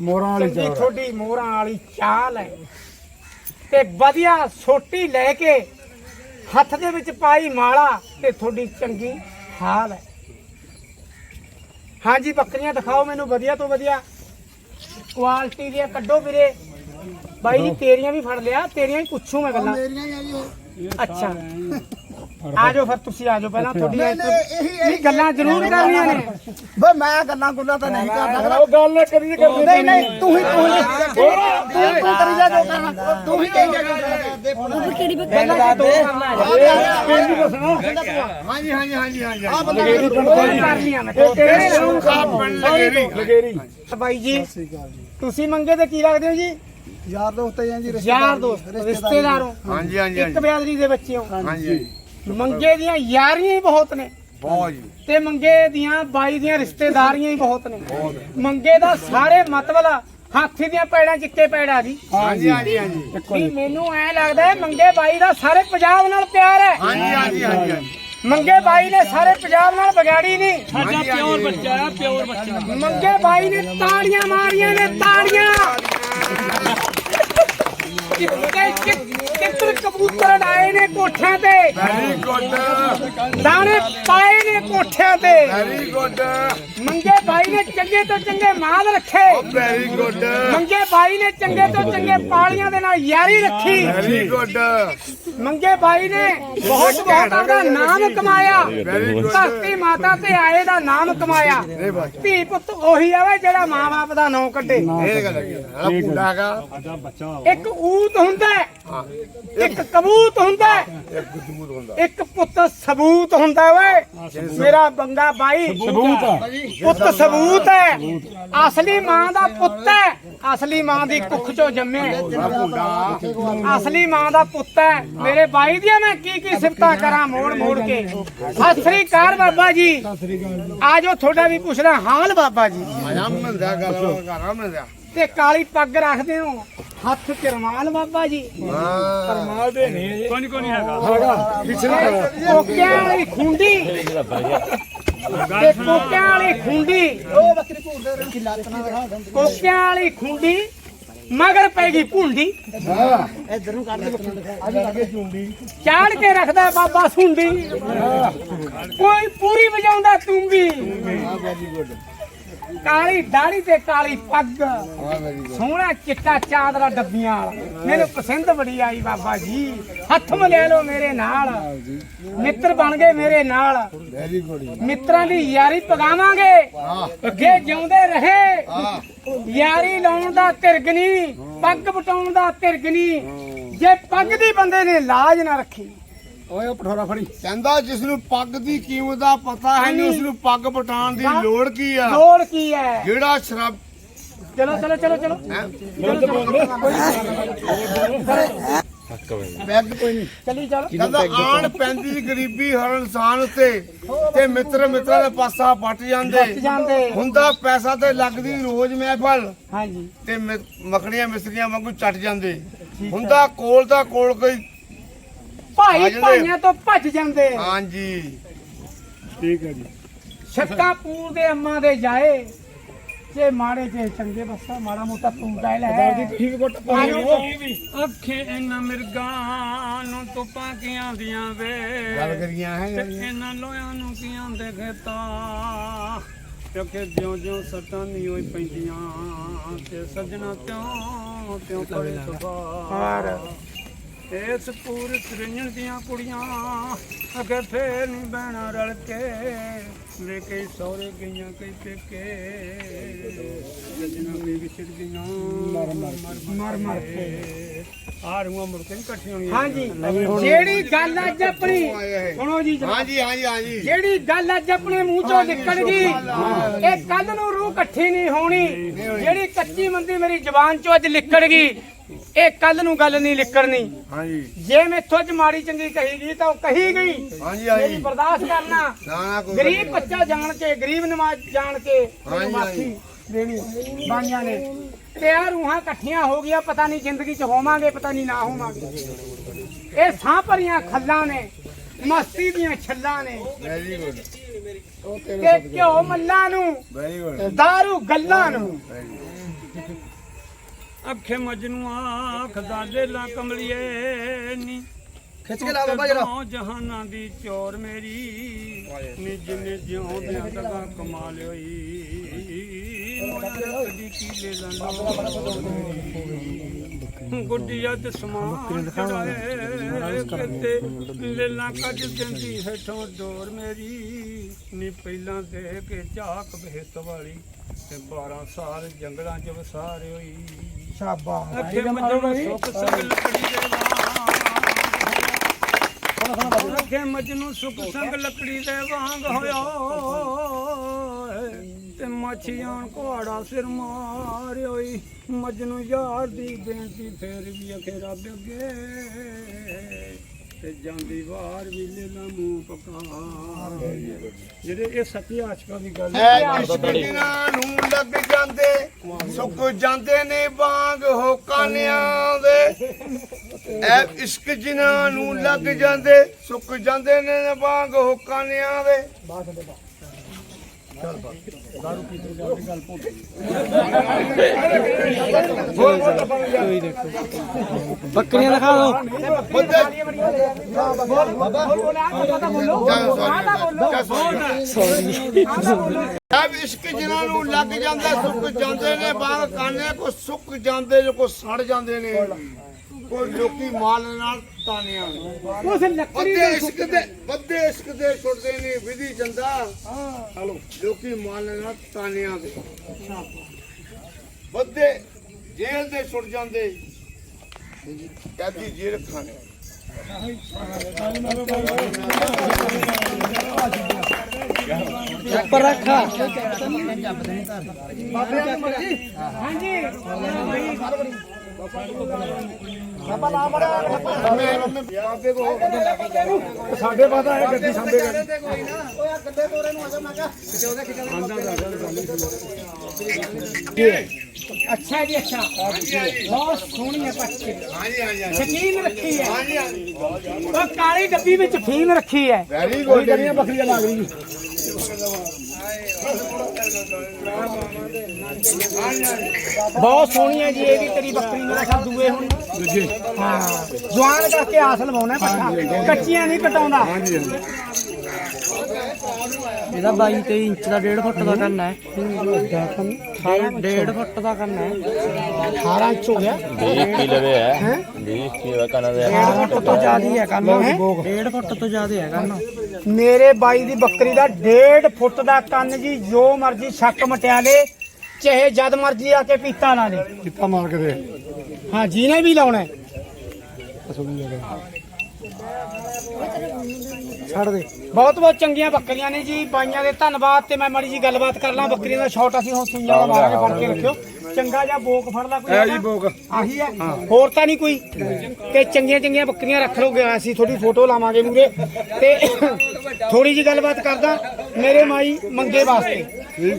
ਮੋਰਾਂ ਵਾਲੀ ਚੌੜ ਤੁਹਾਡੀ ਮੋਹਰਾਂ ਵਾਲੀ ਚਾਲ ਹੈ। ਤੇ ਵਧੀਆ ਸੋਟੀ ਲੈ ਕੇ ਹੱਥ ਦੇ ਵਿੱਚ ਪਾਈ ਮਾਲਾ ਤੇ ਤੁਹਾਡੀ ਚੰਗੀ ਹਾਲ ਹੈ। ਹਾਂਜੀ ਬੱਕਰੀਆਂ ਦਿਖਾਓ ਮੈਨੂੰ ਵਧੀਆ ਤੋਂ ਵਧੀਆ। ਕੁਆਲਿਟੀ ਦੀਆਂ ਕੱਢੋ ਵੀਰੇ। ਬਾਈ ਜੀ ਤੇਰੀਆਂ ਵੀ ਫੜ ਲਿਆ ਤੇਰੀਆਂ ਵੀ ਪੁੱਛੂ ਮੈਂ ਗੱਲਾਂ। ਅੱਛਾ। ਆਜੋ ਫਿਰ ਤੁਸੀਂ ਆਜੋ ਪਹਿਲਾਂ ਤੁਹਾਡੀਆਂ ਇਹ ਗੱਲਾਂ ਜ਼ਰੂਰ ਕਰਨੀਆਂ ਨੇ। ਬਈ ਮੈਂ ਗੱਲਾਂ ਗੁੱਲਾਂ ਤਾਂ ਨਹੀਂ ਕਰਦਾ। ਉਹ ਗੱਲ ਨਾ ਕਰੀ ਕਰਨੀ ਨਹੀਂ ਨਹੀਂ ਤੂੰ ਹੀ ਤੂੰ ਹੀ ਤੂੰ ਤੂੰ ਕਰੀ ਜਾ ਜੋ ਕਰਨਾ। ਤੂੰ ਹੀ ਕਹੀ ਜਾ ਪਹਿਲਾਂ ਤਾਂ ਦੋ ਕਰਨਾ ਹੈ ਪਿੰਡ ਦੱਸਣਾ ਹਾਂਜੀ ਹਾਂਜੀ ਹਾਂਜੀ ਹਾਂਜੀ। ਦੋ ਤੋਂ ਜੀ। ਕਰਨੀਆਂ ਮੈਂ। ਤੇਰੇ ਨੂੰ ਲਗੇਰੀ। ਲਗੇਰੀ। ਬਾਈ ਜੀ ਤੁਸੀਂ ਮੰਗੇ ਤੇ ਕੀ ਲੱਗਦੇ ਹੋ ਜੀ? ਯਾਰ ਦੋਸਤ ਹੈ ਜੀ ਯਾਰ ਦੋਸਤ ਰਿਸ਼ਤੇਦਾਰ ਹੋ। ਹਾਂਜੀ ਹਾਂਜੀ। ਇੱਕ ਬਿਆਦਰੀ ਦੇ ਬੱਚੇ ਹੋ। ਹਾਂਜੀ। ਮੰਗੇ ਦੀਆਂ ਯਾਰੀਆਂ ਹੀ ਬਹੁਤ ਨੇ। ਬਹੁਤ ਜੀ। ਤੇ ਮੰਗੇ ਦੀਆਂ ਬਾਈ ਦੀਆਂ ਰਿਸ਼ਤੇਦਾਰੀਆਂ ਹੀ ਬਹੁਤ ਨੇ। ਮੰਗੇ ਦਾ ਸਾਰੇ ਮਤਲਬ ਹਾਥੀ ਦੀਆਂ ਪੈੜਾਂ ਚਿੱਕੇ ਪੈੜਾ ਜੀ। ਹਾਂਜੀ ਹਾਂਜੀ ਹਾਂਜੀ। ਵੀ ਮੈਨੂੰ ਐ ਲੱਗਦਾ ਹੈ ਮੰਗੇ ਬਾਈ ਦਾ ਸਾਰੇ ਪੰਜਾਬ ਨਾਲ ਪਿਆਰ ਹੈ। ਹਾਂਜੀ ਹਾਂਜੀ ਹਾਂਜੀ ਮੰਗੇ ਬਾਈ ਨੇ ਸਾਰੇ ਪੰਜਾਬ ਨਾਲ ਵਿਗਾੜੀ ਨਹੀਂ। ਸਾਡਾ ਪਿਓਰ ਬੱਚਾ। ਮੰਗੇ ਬਾਈ ਨੇ ਤਾੜੀਆਂ ਮਾਰੀਆਂ ਨੇ ਤਾੜੀਆਂ। ਕਿੱਤਰ ਕਬੂਤਰ ਆਏ ਨੇ ਕੋਠਿਆਂ ਤੇ ਵੈਰੀ ਗੁੱਡ ਦਾਣੇ ਪਾਏ ਨੇ ਕੋਠਿਆਂ ਤੇ ਵੈਰੀ ਗੁੱਡ ਮੰਗੇ ਬਾਈ ਨੇ ਚੰਗੇ ਤੋਂ ਚੰਗੇ ਮਾਲ ਰੱਖੇ ਵੈਰੀ ਗੁੱਡ ਮੰਗੇ ਬਾਈ ਨੇ ਚੰਗੇ ਤੋਂ ਚੰਗੇ ਪਾਲੀਆਂ ਦੇ ਨਾਲ ਯਾਰੀ ਰੱਖੀ ਵੈਰੀ ਗੁੱਡ ਮੰਗੇ ਬਾਈ ਨੇ। ਬਹੁਤ ਬਹੁਤ ਆਪਦਾ ਨਾਮ ਕਮਾਇਆ। ਧਰਤੀ ਮਾਤਾ ਤੇ ਆਏ ਦਾ ਨਾਮ ਕਮਾਇਆ। ਧੀ ਪੁੱਤ ਉਹੀ ਆਵੇ ਜਿਹੜਾ ਮਾਂ-ਬਾਪ ਦਾ ਨਾਂ ਕੱਢੇ। ਇੱਕ ਊਤ ਹੁੰਦਾ ਇੱਕ ਕਬੂਤ ਹੁੰਦਾ ਇੱਕ ਪੁੱਤ ਸਬੂਤ ਹੁੰਦਾ ਓਏ ਮੇਰਾ ਬੰਦਾ ਬਾਈ ਸਬੂਤ ਪੁੱਤ ਸਬੂਤ ਹੈ। ਅਸਲੀ ਮਾਂ ਦਾ ਪੁੱਤ ਹੈ। ਅਸਲੀ ਮਾਂ ਦੀ ਕੁੱਖ ਚੋਂ ਜੰਮਿਆ ਅਸਲੀ ਮਾਂ ਦਾ ਪੁੱਤ ਹੈ। ਮੇਰੇ ਬਾਈ ਦੀਆਂ ਮੈਂ ਕੀ ਕੀ ਸਿਫਤਾਂ ਕਰਾਂ ਮੋੜ ਮੋੜ ਕੇ? ਸਤਿ ਸ੍ਰੀ ਅਕਾਲ ਬਾਬਾ ਜੀ। ਆਜੋ ਤੁਹਾਡਾ ਵੀ ਪੁੱਛਦਾ ਹਾਲ ਬਾਬਾ ਜੀ। ਤੇ ਕਾਲੀ ਪੱਗ ਰੱਖਦੇ ਹੋ। ਹੱਥ ਚ ਰਮਾਲ ਬਾਬਾ ਜੀ। ਹਾਂ ਦੇ ਨਹੀਂ ਕੋਈ ਕੋਈ ਨਹੀਂ ਹੈਗਾ ਪਿਛਲੇ ਕੋਕਿਆਂ ਵਾਲੀ ਖੁੰਡੀ। ਤੇ ਕੋਕਿਆਂ ਵਾਲੀ ਖੁੰਡੀ। ਕੋਕਿਆਂ ਵਾਲੀ ਖੁੰਡੀ। ਮਗਰ ਪੈ ਗਈ ਭੁੰਡੀ। ਇਧਰ ਨੂੰ ਕੱਢ ਦੇ ਚਾੜ ਕੇ ਰੱਖਦਾ ਬਾਬਾ ਸੁੰਡੀ। ਕੋਈ ਪੂਰੀ ਵਜਾਉਂਦਾ ਤੁੰਬੀ ਕਾਲੀ ਦਾੜੀ ਤੇ ਕਾਲੀ ਪੱਗ। ਸੋਹਣਾ ਚਿੱਟਾ ਚਾਦਰਾ ਡੱਬੀਆਂ ਵਾਲਾ। ਮੈਨੂੰ ਪਸੰਦ ਬੜੀ ਆਈ ਬਾਬਾ ਜੀ। ਹੱਥ ਮਿਲਾ ਲਓ ਮੇਰੇ ਨਾਲ। ਮਿੱਤਰ ਬਣ ਗਏ ਮੇਰੇ ਨਾਲ। ਮਿੱਤਰਾਂ ਦੀ ਯਾਰੀ ਪਗਾਵਾਂਗੇ। ਅੱਗੇ ਜਿਉਂਦੇ ਰਹੇ। ਯਾਰੀ ਲਾਉਣ ਦਾ ਤਿਰਗ ਨਹੀਂ ਪੱਗ ਬਟਾਉਣ ਦਾ ਤਿਰਗ ਨਹੀਂ ਜੇ ਪੱਗ ਦੀ ਬੰਦੇ ਨੇ ਲਾਜ ਨਾ ਰੱਖੀ ਓਏ ਉਹ ਪਠੋਰਾ ਫੜੀ। ਕਹਿੰਦਾ ਜਿਸ ਨੂੰ ਪੱਗ ਦੀ ਕੀਮਤ ਦਾ ਪਤਾ ਹੈ ਨਹੀਂ ਉਸ ਨੂੰ ਪੱਗ ਪਟਾਉਣ ਦੀ ਲੋੜ ਕੀ ਆ? ਲੋੜ ਕੀ ਹੈ? ਜਿਹੜਾ ਸ਼ਰਾਬ ਚਲੋ ਚਲੋ ਚਲੋ ਚਲੋ। ਬੈਗ ਕੋਈ ਨਹੀਂ। ਚਲੀ ਚਲੋ। ਕਹਿੰਦਾ ਆਣ ਪੈਂਦੀ ਗਰੀਬੀ ਹਰ ਇਨਸਾਨ ਉੱਤੇ ਤੇ ਮਿੱਤਰ ਮਿੱਤਰਾਂ ਦਾ ਪਾਸਾ ਪੱਟ ਜਾਂਦੇ। ਜਾਂਦੇ। ਹੁੰਦਾ ਪੈਸਾ ਤੇ ਲੱਗਦੀ ਰੋਜ਼ ਮਹਿਫਲ। ਹਾਂਜੀ। ਤੇ ਮਿ- ਮੱਖਣੀਆਂ ਮਿਸਰੀਆਂ ਵਾਂਗੂ ਚੱਟ ਜਾਂਦੇ। ਹੁੰਦਾ ਕੋਲ ਦਾ ਕੋਲ ਕੋਈ ਭਾਈ। ਭਾਈਆਂ ਤੋਂ ਭੱਜ ਜਾਂਦੇ। ਹਾਂਜੀ। ਠੀਕ ਹੈ ਜੀ। ਛੱਕਾ ਪੂਰ ਦੇ ਅੰਮਾਂ ਦੇ ਜਾਏ। ਜੇ ਮਾੜੇ ਜੇ ਚੰਗੇ ਬੱਸਾ ਮਾੜਾ ਮੋਟਾ ਤੂੰ ਕਹਿ ਲੈ। ਠੀਕ ਕੋਟ ਅੱਖੇ ਇਹਨਾਂ ਮਿਰਗਾਂ ਨੂੰ ਤੁਪਾਂ ਕੀਆਂ ਦੀਆਂ ਵੇ। ਗੱਲ ਕਰੀਆਂ ਹੈ ਇਹਨਾਂ ਲੋਹਾਂ ਨੂੰ ਕੀਆਂ ਦੇ ਖੇਤਾਂ। ਕਿਉਂਕਿ ਜਿਉਂ ਜਿਉਂ ਸੱਟਾਂ ਨਹੀਂ ਹੋਈ ਪੈਂਦੀਆਂ। ਤੇ ਸੱਜਣਾ ਤਿਉਂ ਤਿਉਂ ਪੜੇ ਸੁਭਾ ਇਸ ਪੂਰ ਤ੍ਰਿੰਜਣ ਦੀਆਂ ਕੁੜੀਆਂ ਅਗੇ ਫੇਰ ਨਹੀਂ ਬਹਿਣਾ ਰਲ ਕੇ ਲੈ ਕੇ ਸਹੁਰੇ ਗਈਆਂ ਕਈ ਪੇਕੇ। ਸੱਜਣਾ ਵੀ ਵਿਛੜ ਗਈਆਂ ਮਰ ਮਰ ਮਰ ਕੇ। ਆ ਰੂਆਂ ਮੁੜ ਕੇ ਨੀ ਇਕੱਠੀਆਂ ਹੋਣੀਆਂ। ਹਾਂਜੀ। ਜਿਹੜੀ ਗੱਲ ਅੱਜ ਆਪਣੀ ਸੁਣੋ ਜੀ। ਹਾਂਜੀ ਹਾਂਜੀ ਹਾਂਜੀ। ਜਿਹੜੀ ਗੱਲ ਅੱਜ ਆਪਣੇ ਮੂੰਹ ਚੋਂ ਨਿਕਲ ਗਈ ਇਹ ਕੱਲ ਨੂੰ ਰੂਹ ਇਕੱਠੀ ਨਹੀਂ ਹੋਣੀ। ਜਿਹੜੀ ਕੱਚੀ ਮੰਦੀ ਮੇਰੀ ਜ਼ਬਾਨ ਚੋਂ ਅੱਜ ਨਿਕਲ ਗਈ ਇਹ ਕੱਲ ਨੂੰ ਗੱਲ ਨਹੀਂ ਨਿਕਲਣੀ। ਹਾਂਜੀ। ਜੇ ਮੈਥੋਂ ਅੱਜ ਮਾੜੀ ਚੰਗੀ ਕਹੀ ਗਈ ਤਾਂ ਉਹ ਕਹੀ ਗਈ। ਹਾਂਜੀ ਮੇਰੀ ਹਾਂਜੀ ਬਰਦਾਸ਼ਤ ਕਰਨਾ। ਨਾ ਨਾ ਕੋਈ ਗਰੀਬ ਬੱਚਾ ਜਾਣ ਕੇ ਗਰੀਬ ਨਵਾਜ਼ ਜਾਣ ਕੇ ਹਾਂਜੀ, ਮਾਫੀ ਦੇਣੀ ਬਾਈਆਂ ਨੇ। ਤੇ ਆ ਰੂਹਾਂ ਇਕੱਠੀਆਂ ਹੋ ਗਿਆ ਪਤਾ ਨਹੀਂ ਜ਼ਿੰਦਗੀ 'ਚ ਹੋਵਾਂਗੇ ਪਤਾ ਨਹੀਂ ਨਾ ਹੋਵਾਂਗੇ। ਇਹ ਸਾਹ ਭਰੀਆਂ ਖੱਲਾਂ ਨੇ ਮਸਤੀ ਦੀਆਂ ਛੱਲਾਂ ਨੇ। ਵੈਰੀ ਗੁੱਡ ਤੇ ਘਿਓ ਮੱਲਾਂ ਨੂੰ ਵੈਰੀ ਗੁੱਡ ਦਾਰੂ ਗੱਲਾਂ ਨੂੰ। ਅੱਖੇ ਮਜਨੂ ਆਖ ਦਾ ਲੇਲਾ ਕਮਲੀਏ ਨੀ। ਖਿੱਚ ਕੇ ਲਾ ਬਾਬਾ ਜਰਾ। ਜਹਾਨਾਂ ਦੀ ਚੋਰ ਮੇਰੀ। ਨੀ ਜਿਨੇ ਜਿਉਂਦਿਆਂ ਤੱਕ ਕਮਾ ਲਿਓਈ ਮੋਇਆ ਦੀ ਕੀ ਲੈ ਲੰਨਾ ਗੁੱਡੀਆਂ ਤੇ ਸਮਾਨ ਚੜਾਏ। ਕਿਤੇ ਲੈਲਾ ਕੱਢ ਦਿੰਦੀ ਹੇਠੋਂ ਡੋਰ ਮੇਰੀ। ਨੀ ਪਹਿਲਾਂ ਦੇ ਕੇ ਝਾਕ ਬਹਿਤ ਵਾਲੀ। ਤੇ 12 ਸਾਲ ਜੰਗਲਾਂ 'ਚ ਵਸਾਰੇ ਹੋਈ। ਸ਼ਾਬਾਸ਼। ਮਜਨੂੰ ਸੁੱਖ ਸੰਗ ਲੱਕੜੀ ਦੇ ਵਾਂਗ। ਅੱਖੇ ਮਜਨੂੰ ਸੁੱਖ ਸੰਗ ਲੱਕੜੀ ਦੇ ਵਾਂਗ ਹੋਇਆ। ਤੇ ਮੱਛੀਆਂ ਘੋੜਾ ਸਿਰ ਮਾਰਿਓਈ। ਮਜਨੂੰ ਯਾਰ ਦੀ ਬੇਨਤੀ ਫੇਰ ਵੀ ਅਖੇ ਰੱਬ ਅੱਗੇ। ਤੇ ਜਾਂਦੀ ਵਾਰ ਵੀ ਲੈਲਾ ਮੂੰਹ ਪਕਾ ਜਿਹੜੇ ਇਹ ਸੱਚੇ ਆਸ਼ਕਾਂ ਦੀ ਗੱਲ ਹੈ ਨੂੰ ਲੱਗ ਜਾਂਦੇ। ਸੁੱਕ ਜਾਂਦੇ ਨੇ ਬਾਗ ਹੋ ਕਾਨਿਆਂ ਦੇ। ਐ ਇਸ਼ਕ ਜਿਨ੍ਹਾਂ ਨੂੰ ਲੱਗ ਜਾਂਦੇ ਸੁੱਕ ਜਾਂਦੇ ਨੇ ਬਾਗ ਹੋ ਕਾਨਿਆਂ ਦੇ ਬੱਕਰੀਆਂ ਦਿਖਾ ਦਿਓ ਐ ਇਸ਼ਕ ਜਿਨ੍ਹਾਂ ਨੂੰ ਲੱਗ ਜਾਂਦਾ ਸੁੱਕ ਜਾਂਦੇ ਨੇ ਬਾਗ ਕਾਨੇ ਕੋ ਸੁੱਕ ਜਾਂਦੇ ਨੇ ਕੋ ਸੜ ਜਾਂਦੇ ਨੇ। ਕੋਈ ਲੋਕੀ ਮਾਲ ਨਾਲ ਤਾਨਿਆਂ ਉਸ ਲੱਕੜੀ ਬੱਦੇ ਇਸ਼ਕ ਦੇ ਬੱਦੇ ਇਸ਼ਕ ਦੇ ਛੁੱਟਦੇ ਨੇ ਵਿਧੀ ਜੰਦਾ ਹਲੋ ਲੋਕੀ ਮਾਲ ਨਾਲ ਤਾਨਿਆਂ ਦੇ ਬੱਦੇ ਜੇਲ੍ਹ ਦੇ ਛੁੱਟ ਜਾਂਦੇ। ਕੈਦੀ ਜੇਲ੍ਹ ਖਾਣੇ। ਉੱਪਰ ਰੱਖਾ। ਹਾਂਜੀ। ਸਾਡੇ ਪਤਾ ਹੈ ਗੱਡੀ ਸਾਂਭੇ ਅੱਛਾ ਜੀ ਅੱਛਾ। ਬਹੁਤ ਸੋਹਣੀ ਹੈ ਬੱਚੇ ਹਾਂਜੀ ਹਾਂਜੀ ਸ਼ਕੀਨ ਰੱਖੀ ਹੈ। ਹਾਂਜੀ ਹਾਂਜੀ ਉਹ ਕਾਲੀ ਡੱਬੀ ਵਿੱਚ ਫੀਮ ਰੱਖੀ ਹੈ। ਵੈਰੀ ਗੁੱਡ ਬੱਕਰੀਆਂ ਲੱਗ ਰਹੀ ਬਹੁਤ ਸੋਹਣੀ ਹੈ ਜੀ ਇਹ ਵੀ ਤੇਰੀ ਬੱਕਰੀ ਮੇਰਾ ਖਿਆਲ ਦੂਏ ਹੁਣ। ਦੂਜੇ ਹਾਂ ਜਵਾਨ ਕਰਕੇ ਆਸ ਲਵਾਉਣਾ ਪੱਠਾ। ਕੱਚੀਆਂ ਨਹੀਂ ਕਟਾਉਂਦਾ। ਇਹਦਾ 22 23 ਇੰਚ ਦਾ 1.5 ਫੁੱਟ ਦਾ ਕੰਨ ਹੈ। 1.5 ਫੁੱਟ ਦਾ ਕੰਨ ਹੈ। 18 ਇੰਚ ਹੋ ਗਿਆ। ਵੀਹ ਕੀ ਲਵੇ ਹੈ। ਵੀਹ ਕੀ ਦਾ ਕਨਾ ਦੇ 1.5 ਫੁੱਟ ਤੋਂ ਜ਼ਿਆਦਾ ਹੀ ਹੈ ਕੰਨ 1.5 ਫੁੱਟ ਤੋਂ ਜ਼ਿਆਦਾ ਹੈ ਕੰਨ। ਮੇਰੇ ਬਾਈ ਦੀ ਬੱਕਰੀ ਦਾ 1.5 ਫੁੱਟ ਦਾ ਕੰਨ ਜੀ ਜੋ ਮਰਜ਼ੀ ਛੱਕ ਮਟਿਆਲੇ ਚਾਹੇ ਜਦ ਮਰਜ਼ੀ ਆ ਕੇ ਪੀਤਾ ਲਾ ਲੇ। ਕਿੱਤਾ ਮਾਰ ਕੇ ਦੇ। ਹਾਂ ਜਿਹਨੇ ਵੀ ਲਾਉਣਾ ਹੈ। ਛੱਡ ਦੇ। ਬਹੁਤ ਬਹੁਤ ਚੰਗੀਆਂ ਬੱਕਰੀਆਂ ਨੇ ਜੀ। ਬਾਈਆਂ ਦੇ ਧੰਨਵਾਦ ਤੇ ਮੈਂ ਮਾੜੀ ਜੀ ਗੱਲਬਾਤ ਕਰ ਲਾਂ। ਬੱਕਰੀਆਂ ਦਾ ਸ਼ਾਟ ਅਸੀਂ ਹੁਣ ਸੁਈਆਂ ਦਾ ਮਾਰਾਂਗੇ ਫੜ ਕੇ ਰੱਖਿਓ। ਚੰਗਾ ਜਿਹਾ ਬੋਕ ਫੜ ਲਾ ਕੋਈ ਹੈ ਜੀ ਬੋਕ। ਆਹੀ ਹੈ। ਹੋਰ ਤਾਂ ਨਹੀਂ ਕੋਈ। ਤੇ ਚੰਗੀਆਂ ਚੰਗੀਆਂ ਬੱਕਰੀਆਂ ਰੱਖ ਲਓਗੇ ਅਸੀਂ ਥੋੜੀ ਫੋਟੋ ਲਾਵਾਂਗੇ ਮੂਰੇ। ਤੇ ਥੋੜੀ ਜੀ ਗੱਲਬਾਤ ਕਰਦਾ। ਮੇਰੇ ਮਾਈ ਮੰਗੇ ਵਾਸਤੇ।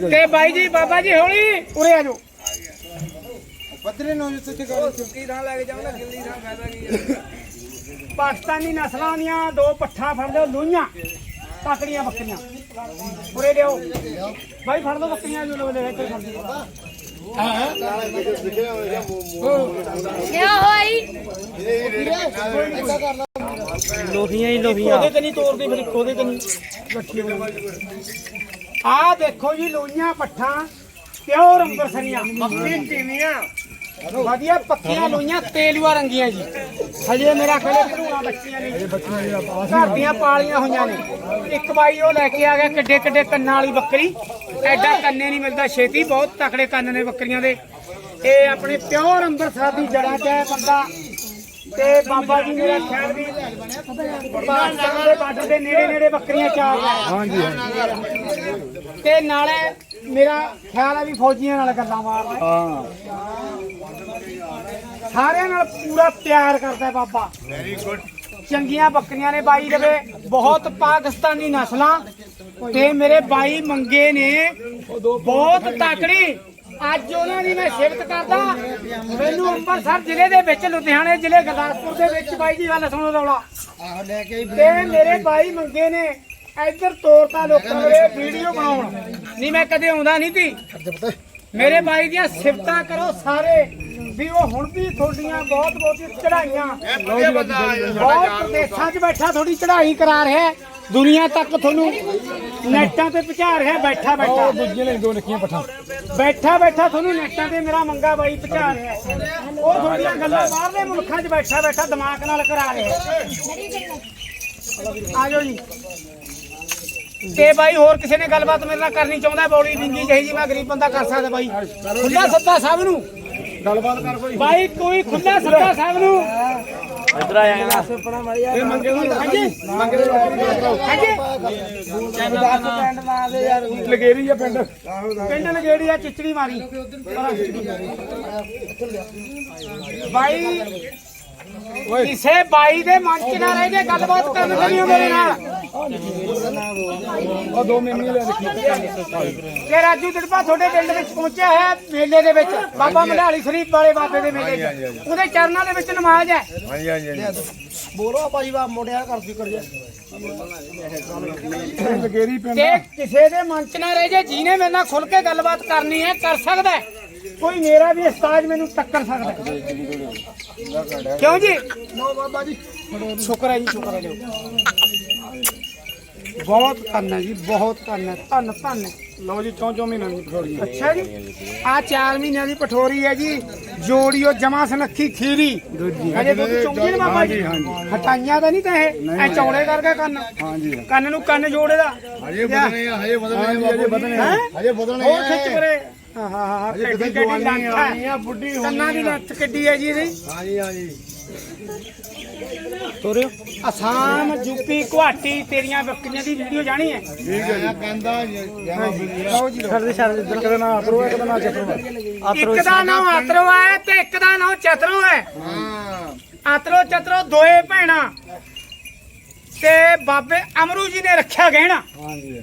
ਤੇ ਬਾਈ ਜੀ ਬਾਬਾ ਜੀ ਹੌਲੀ ਉਰੇ ਆ ਜਾਓ। ਪਾਕਿਸਤਾਨੀ ਨਸਲਾਂ ਦੀਆਂ ਦੋ ਪੱਠਾ ਫੜ ਲਿਓ ਲੋਈਆਂ ਤਕੜੀਆਂ ਬੱਕਰੀਆਂ। ਉਰੇ ਲਿਓ ਬਾਈ ਫੜ ਲਓ ਬੱਕਰੀਆਂ ਜੋ ਲਵੇ ਇੱਥੇ ਫੜ ਦਿਓ ਕਿਆ ਹੋਈ ਲੋਹੀਆਂ ਹੀ ਲੋਹੀਆਂ। ਉਹਦੇ ਤੇ ਨਹੀਂ ਤੋੜਦੀ ਫਿਰ ਉਹਦੇ ਤੇ ਨਹੀਂ। ਇਕੱਠੀ ਆ ਦੇਖੋ ਜੀ ਲੋਈਆਂ ਪੱਠਾਂ। ਪਿਓਰ ਅੰਬਰਸਰੀਆਂ। ਬੱਕਰੀ ਟੀਵੀਆਂ ਵਧੀਆ ਪੱਕੀਆਂ ਲੋਈਆਂ, ਤੇਲੂਆ ਰੰਗੀਆਂ ਜੀ। ਹਜੇ ਮੇਰਾ ਖਲੇ ਭਰੂਆਂ ਬੱਚੀਆਂ ਨੇ। ਘਰ ਦੀਆਂ ਪਾਲੀਆਂ ਹੋਈਆਂ ਨੇ। ਇੱਕ ਬਾਈ ਉਹ ਲੈ ਕੇ ਆ ਗਿਆ ਕਿੱਡੇ ਕਿੱਡੇ ਕੰਨਾਂ ਵਾਲੀ ਬੱਕਰੀ। ਐਡਾ ਕੰਨੇ ਨਹੀਂ ਮਿਲਦਾ ਛੇਤੀ, ਬਹੁਤ ਤਕੜੇ ਕੰਨ ਨੇ ਬੱਕਰੀਆਂ ਦੇ। ਇਹ ਆਪਣੇ ਪਿਓਰ ਅੰਮ੍ਰਿਤਸਰ ਦੀ ਜੜ੍ਹਾਂ 'ਚ ਹੈ ਬੰਦਾ। ਤੇ ਬਾਬਾ ਜੀ ਮੇਰਾ ਖਿਆਲ ਵੀ ਪਾਕਿਸਤਾਨ ਦੇ ਬਾਰਡਰ ਦੇ ਨੇੜੇ ਨੇੜੇ ਬੱਕਰੀਆਂ ਚਾਰ ਹਾਂਜੀ ਤੇ ਨਾਲੇ ਮੇਰਾ ਖਿਆਲ ਹੈ ਵੀ ਫੌਜੀਆਂ ਨਾਲ ਗੱਲਾਂ ਮਾਰਦਾ ਹਾਂ। ਸਾਰਿਆਂ ਨਾਲ ਪੂਰਾ ਪਿਆਰ ਕਰਦਾ ਹੈ ਬਾਬਾ। ਵੈਰੀ ਗੁੱਡ ਚੰਗੀਆਂ ਬੱਕਰੀਆਂ ਨੇ ਬਾਈ ਦੇਵੇ ਬਹੁਤ ਪਾਕਿਸਤਾਨੀ ਨਸਲਾਂ ਤੇ ਮੇਰੇ ਬਾਈ ਮੰਗੇ ਨੇ ਬਹੁਤ ਤਾਕੜੀ। ਅੱਜ ਉਹਨਾਂ ਦੀ ਮੈਂ ਸਿਫਤ ਕਰਦਾ ਮੈਨੂੰ ਅੰਮ੍ਰਿਤਸਰ ਜ਼ਿਲ੍ਹੇ ਦੇ ਵਿੱਚ ਲੁਧਿਆਣੇ ਜ਼ਿਲ੍ਹੇ ਗੁਰਦਾਸਪੁਰ ਦੇ ਵਿੱਚ ਬਾਈ ਦੀ ਗੱਲ ਸੁਣੋ ਰੌਲਾ। ਤੇ ਮੇਰੇ ਬਾਈ ਮੰਗੇ ਨੇ ਇੱਧਰ ਤੋਰਤਾ ਲੋਕਾਂ ਦੇ ਵੀਡੀਓ ਬਣਾਉਣ। ਨਹੀਂ ਮੈਂ ਕਦੇ ਆਉਂਦਾ ਨਹੀਂ ਸੀ। ਮੇਰੇ ਬਾਈ ਦੀਆਂ ਸਿਫਤਾਂ ਕਰੋ ਸਾਰੇ ਵੀ ਉਹ ਹੁਣ ਵੀ ਤੁਹਾਡੀਆਂ ਬਹੁਤ ਬਹੁਤ ਚੜਾਈਆਂ ਬਹੁਤ ਪ੍ਰਦੇਸ਼ਾਂ 'ਚ ਬੈਠਾ ਥੋੜੀ ਚੜ੍ਹਾਈ ਕਰਾ ਰਿਹਾ। ਹੈ। ਦੁਨੀਆ ਤੱਕ ਤੁਹਾਨੂੰ ਨੈਟਾਂ ਤੇ ਪਹੁੰਚਾ ਰਿਹਾ ਬੈਠਾ ਬੈਠਾ। ਦੂਜੇ ਨੇ ਦੋ ਨਿੱਕੀਆਂ ਪੱਠਾਂ। ਬੈਠਾ ਬੈਠਾ ਤੁਹਾਨੂੰ ਨੈਟਾਂ ਤੇ ਮੇਰਾ ਮੰਗਾ ਬਾਈ ਪਹੁੰਚਾ ਰਿਹਾ। ਹੈ। ਉਹ ਤੁਹਾਡੀਆਂ ਗੱਲਾਂ ਬਾਹਰਲੇ ਮੁਲਕਾਂ 'ਚ ਬੈਠਾ ਬੈਠਾ ਦਿਮਾਗ ਨਾਲ ਕਰਾ ਰਿਹਾ। ਆ ਜਾਓ ਜੀ। ਤੇ ਬਾਈ ਹੋਰ ਕਿਸੇ ਨੇ ਗੱਲਬਾਤ ਮੇਰੇ ਨਾਲ ਕਰਨੀ ਚਾਹੁੰਦਾ ਬੌਲੀ ਵਿੰਗੀ ਜਿਹੀ ਜੀ ਮੈਂ ਗਰੀਬ ਬੰਦਾ ਕਰ ਸਕਦਾ ਬਾਈ। ਖੁੱਲਾ ਸੱਦਾ ਸਭ ਨੂੰ। ਗੱਲਬਾਤ ਕਰ ਕੋਈ। ਬਾਈ ਕੋਈ ਖੁੱਲਾ ਸੱਦਾ ਸਭ ਨੂੰ। ਇਧਰ ਆ ਜਾਣਾ। ਇਹ ਮੰਗੇ ਨੂੰ ਹਾਂਜੀ। ਮੰਗੇ ਦੇ ਹਾਂਜੀ ਲਗੇਰੀ ਆ ਪਿੰਡ ਪਿੰਡ ਨਗੇੜੀ ਆ ਚਿਚੜੀ ਮਾਰੀ ਬਾਈ ਕਿਸੇ ਬਾਈ ਦੇ ਮਨ ਚ ਨਾ ਰਹਿ ਜੇ ਗੱਲਬਾਤ ਕਰਨ ਕਰੀਓ ਮੇਰੇ ਨਾਲ। ਉਹ ਦੋ ਮੇਮੀ ਲੈ ਰੱਖੀ। ਕਿ ਰਾਜੂ ਦੜਪਾ ਤੁਹਾਡੇ ਪਿੰਡ ਵਿੱਚ ਪਹੁੰਚਿਆ ਹੈ ਮੇਲੇ ਦੇ ਵਿੱਚ। ਬਾਬਾ ਮੰਡਾਲੀ ਸ਼ਰੀਫ ਵਾਲੇ ਬਾਬੇ ਦੇ ਮੇਲੇ 'ਚ। ਉਹਦੇ ਚਰਨਾਂ ਦੇ ਵਿੱਚ ਨਮਾਜ਼ ਹੈ। ਹਾਂਜੀ ਹਾਂਜੀ ਬੋਲੋ ਭਾਈ ਬਾ ਮੋੜਿਆ ਕਰ ਦੀ ਕਰ ਜਾ ਤੇ ਕਿਸੇ ਦੇ ਮਨ ਚ ਨਾ ਰਹਿ ਜੇ ਜਿਹਨੇ ਮੇਰੇ ਨਾਲ ਖੁੱਲ ਕੇ ਗੱਲਬਾਤ ਕਰਨੀ ਹੈ ਕਰ ਸਕਦਾ ਹੈ। ਕੋਈ ਮੇਰਾ ਵੀ ਉਸਤਾਦ ਮੈਨੂੰ ਟੱਕਰ ਸਕਦਾ ਹੈ। ਕਿਉਂ ਜੀ? ਨੋ ਬਾਬਾ ਜੀ ਸ਼ੁਕਰ ਹੈ ਜੀ ਸ਼ੁਕਰ ਹੈ ਜੀ। ਬਹੁਤ ਕੰਨ ਹੈ ਜੀ ਬਹੁਤ ਕੰਨ ਹੈ। ਧੰਨ ਧੰਨ ਹੈ। ਲਓ ਜੀ ਚੌਂ ਚੌਂ ਮਹੀਨਿਆਂ ਦੀ ਪਠੋਰੀ ਅੱਛਾ ਜੀ। ਆ 4 ਮਹੀਨਿਆਂ ਦੀ ਪਠੋਰੀ ਹੈ ਜੀ। ਜੋੜੀਓ ਜਮਾ ਸਨੱਖੀ ਖੀਰੀ। ਹਜੇ ਦੁੱਧ ਚੁੰਗੀ ਨਾ ਬਾਬਾ ਜੀ? ਹਟਾਈਆਂ ਤਾਂ ਨਹੀਂ ਤਾਂ ਇਹ? ਐ ਚੌੜੇ ਕਰਕੇ ਕੰਨ। ਹਾਂਜੀ। ਕੰਨ ਨੂੰ ਕੰਨ ਜੋੜੇ ਦਾ। ਹਜੇ ਆ ਹਜੇ ਆ ਹਾਂਜੀ। ਹੈਂ? ਵਧਣੇ ਹੋਰ ਖਿੱਚ ਕਰੇ ਹਾਂ ਹਾਂ ਹਾਂ ਹਜੇ ਕਿੱਡੀ ਕਿਤੇ ਕਿੱਡੀ ਜਵਾਨੀ ਲੱਤ ਆਉਣੀ ਹੈ ਆ ਬੁੱਢੀ ਕੰਨਾਂ ਹੋਣੀ ਦੀ ਲੱਤ ਕਿੱਡੀ ਹੈ ਜੀ ਇਹਦੀ। ਹਾਂਜੀ ਹਾਂਜੀ। ਤੋਰਿਓ। ਅਸਾਮ ਯੂਪੀ ਗੁਹਾਟੀ ਤੇਰੀਆਂ ਬੱਕਰੀਆਂ ਦੀ ਵੀਡੀਓ ਜਾਣੀ ਹੈ। ਠੀਕ ਹੈ ਜੀ। ਕਹਿੰਦਾ ਜਮਾ ਬੁੱਢੀ ਲਓ ਜੀ ਛੱਡ ਦੇ ਛੱਡ ਦੇ। ਇੱਧਰ ਕਿਹਦਾ ਨਾਂ ਅਪਰੋ ਹੈ ਕਿਹਦਾ ਨਾਂ ਚੱਕਰੋ ਹੈ। ਇੱਕ ਦਾ ਨਾਮ ਆਤਰੋ ਹੈ ਤੇ ਇੱਕ ਦਾ ਨਾਮ ਚਤਰੋ ਹੈ। ਹਾਂ। ਆਤਰੋ ਚਤਰੋ ਦੋਏ ਭੈਣਾਂ। ਤੇ ਬਾਬੇ ਅਮਰੂ ਜੀ ਨੇ ਰੱਖਿਆ ਗਹਿਣਾ। ਹਾਂਜੀ।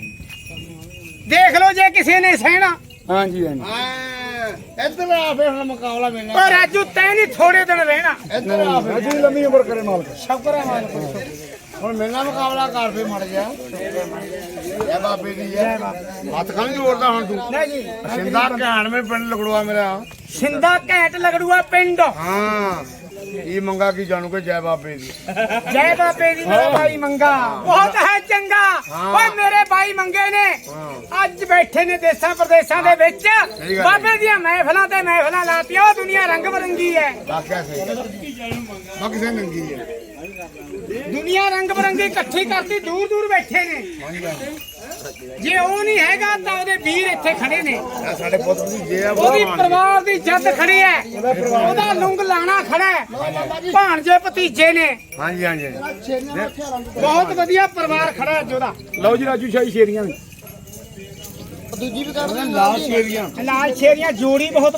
ਦੇਖ ਲਓ ਜੇ ਕਿਸੇ ਨੇ ਸਹਿਣਾ। ਹਾਂਜੀ ਹਾਂਜੀ। ਹਾਂ ਇੱਧਰ ਆ ਫੇਰ ਹੁਣ ਮੁਕਾਬਲਾ ਮਿਲਣਾ। ਉਹ ਰਾਜੂ ਤੈ ਨਹੀਂ ਥੋੜੇ ਦਿਨ ਰਹਿਣਾ। ਇੱਧਰ ਆ ਫੇਰ। ਅਜੀ ਲੰਮੀ ਉਮਰ ਕਰੇ ਮਾਲਕ। ਸ਼ੁਕਰ ਹੈ ਮਾਲਕ। ਹੁਣ ਮਿਲਣਾ ਮੁਕਾਬਲਾ ਕਰ ਫੇ ਮੜ ਗਿਆ। ਜੈ ਬਾਬੇ ਦੀ ਜੈ ਹੱਥ ਖਾਂ ਜੋੜਦਾ ਹੁਣ ਤੂੰ। ਨਹੀਂ ਜੀ। ਸਿੰਦਾ ਘਾਣ ਮੇ ਪਿੰਡ ਲਗੜਵਾ ਮੇਰਾ। ਸਿੰਦਾ ਘੈਂਟ ਲਗੜੂਆ ਪਿੰਡ। ਹਾਂ। ਇਹ ਮੰਗਾ ਕੀ ਜਾਣੂ ਕਿ ਜੈ ਬਾਬੇ ਦੀ? ਜੈ ਬਾਬੇ ਦੀ ਮੇਰਾ ਭਾਈ ਮੰਗਾ। ਬਹੁਤ ਹੈ ਚੰਗਾ। ਓਏ ਮੇਰੇ ਭਾਈ ਮੰਗੇ ਨੇ। ਅੱਜ ਬੈਠੇ ਨੇ ਦੇਸਾਂ ਪ੍ਰਦੇਸਾਂ ਦੇ ਵਿੱਚ। ਬਾਬੇ ਦੀਆਂ ਮਹਿਫਲਾਂ ਤੇ ਮਹਿਫਲਾਂ ਲਾਤੀਆਂ ਉਹ ਦੁਨੀਆ ਰੰਗ ਬਰੰਗੀ ਹੈ। ਵਾਕਿਆ ਸਹੀ ਬਾਕੀ ਸੇ ਨੰਗੀ ਹੈ। ਦੁਨੀਆ ਰੰਗ ਬਰੰਗੀ ਇਕੱਠੀ ਕਰਤੀ ਦੂਰ ਦੂਰ ਬੈਠੇ ਨੇ। ਜੇ ਉਹ ਨਹੀਂ ਹੈਗਾ ਤਾਂ ਉਹਦੇ ਵੀਰ ਇੱਥੇ ਖੜੇ ਨੇ। ਸਾਡੇ ਪੁੱਤ ਦੀ ਜੇ ਆ ਉਹਦੀ ਪਰਿਵਾਰ ਦੀ ਜੱਦ ਖੜੀ ਹੈ। ਉਹਦਾ ਲੁੰਗ ਲਾਣਾ ਖੜਾ ਹੈ। ਭਾਣਜੇ ਭਤੀਜੇ ਨੇ। ਹਾਂਜੀ ਹਾਂਜੀ। ਬਹੁਤ ਵਧੀਆ ਪਰਿਵਾਰ ਖੜਾ ਹੈ ਉਹਦਾ। ਲਓ ਜੀ ਰਾਜੂ ਸ਼ਾਹੀ ਸ਼ੇਰੀਆਂ ਵੀ ਲਾਲ ਸ਼ੇਰੀਆਂ ਲਾਲ ਸ਼ੇਰੀਆਂ ਜੋੜੀ ਬਹੁਤ